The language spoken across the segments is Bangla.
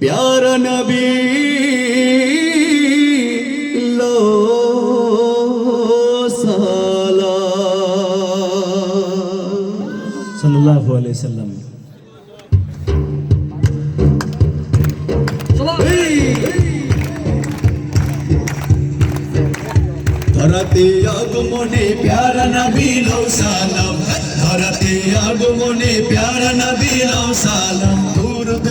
प्यारा नबी लो साला সাল্লাল্লাহু আলাইহি সাল্লাম ধরাতে আগমনে প্যারা নবী লো সালাম ধরাতে আগমনে প্যারা নবী লো সালাম দূরত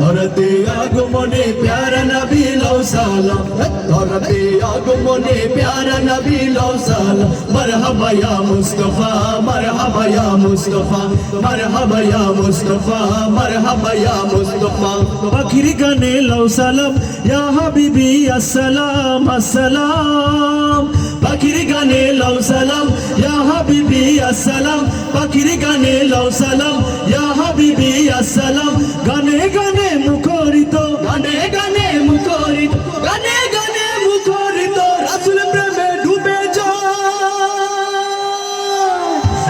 ধরতে আগমনে প্যারা নবী লো সালাম। ধরতে আগমনে প্যারা নবী লো সালাম। মারহাবা ইয়া মুস্তাফা, মারহাবা ইয়া মুস্তাফা, মারহাবা ইয়া মুস্তাফা, মারহাবা ইয়া মুস্তাফা। পাখির গানে লাউ সালাম, ইয়া হাবিবি আসসালাম আসসালাম। পাখির গানে সালাম, ইয়া হাবিবি আসসালাম। পাখির গানে সালাম, ইয়া হাবিবি আসসালাম। গানে গানে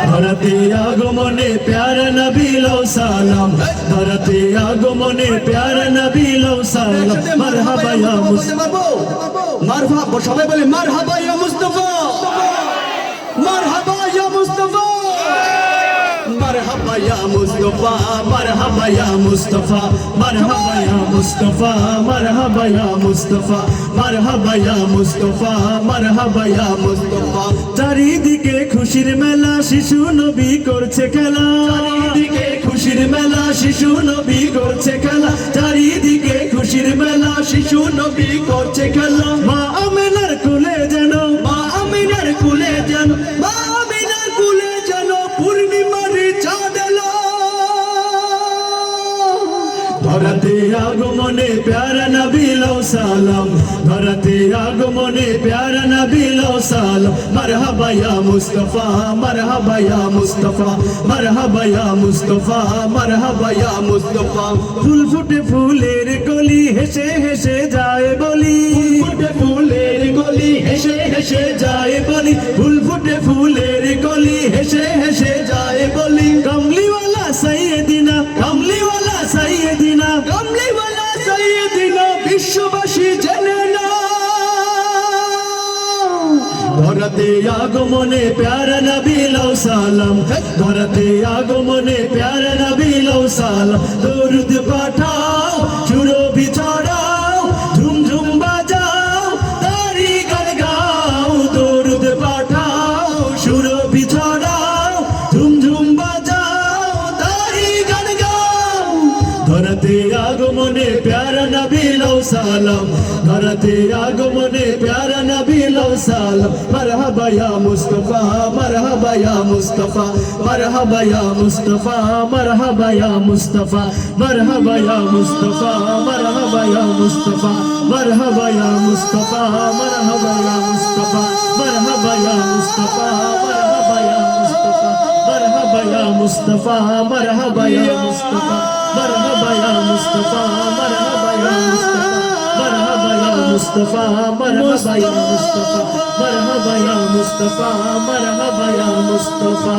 ধরতে আগমনে প্যার নবী লও সালাম ধরতে আগমনে প্যার নবী লও সালাম মারহাবা ইয়া মুস্তাফা মারহাবা সবাই বলে মারহাবা ইয়া মুস্তাফা মারহাবা ইয়া মুস্তাফা مرحبا يا مصطفى مرحبا يا مصطفى مرحبا يا مصطفى مرحبا يا مصطفى مرحبا يا مصطفى مرحبا يا مصطفى চারিদিকে খুশির মেলা, শিশু নবী করছে খেলা। চারিদিকে খুশির মেলা, শিশু নবী করছে খেলা। চারিদিকে খুশির মেলা, শিশু নবী করছে খেলা। মা আমেনার ধরতে আগমনে প্যারা নবী লও সালাম ধরতে আগমনে প্যারা নবী লও সালাম। মারহাবা ইয়া মুস্তাফা মারহাবা ইয়া মুস্তাফা মারহাবা ইয়া মুস্তাফা মারহাবা ইয়া মুস্তাফা। ফুল ফুটে ফুলের কলি হেসে হেসে যায় বলি। ফুটে ফুলের গলি হেসে হেসে যায় বলি। ফুল ফুটে ফুলের ধরতে আগমনে প্যারা নবী লও সালাম। ধরতে আগমনে প্যারা নবী লও সালাম। দরুদ পাঠাও চুরো বিছড়াও ঝুম ঝুম বাজাও, তারি গান গাও। দরুদ পাঠাও সুরো বিছড়াও ঝুম ঝুম বাজাও, তারি গান গাও। ধরতে আগমনে প্যারা নবী সালাম। ধরতে আগমনে প্যারা নবী লও সালাম মারহাবা ইয়া মুস্তাফা মারহাবা ইয়া মুস্তাফা মারহাবা ইয়া মুস্তাফা মারহাবা ইয়া মুস্তাফা মারহাবা ইয়া মুস্তাফা মারহাবা ইয়া মুস্তাফা মারহাবা ইয়া মুস্তাফা মারহাবা ইয়া মুস্তাফা মারহাবা ইয়া মুস্তাফা মারহাবা ইয়া মুস্তাফা মারহাবা ইয়া মুস্তাফা মারহাবা ইয়া মুস্তাফা মারহাবা ইয়া মুস্তাফা মারহাবা ইয়া মুস্তাফা মারহাবা ইয়া মুস্তফা মরহবা ইয়া মুস্তফা। মরহবা ইয়া মুস্তফা মরহবা ইয়া মুস্তফা।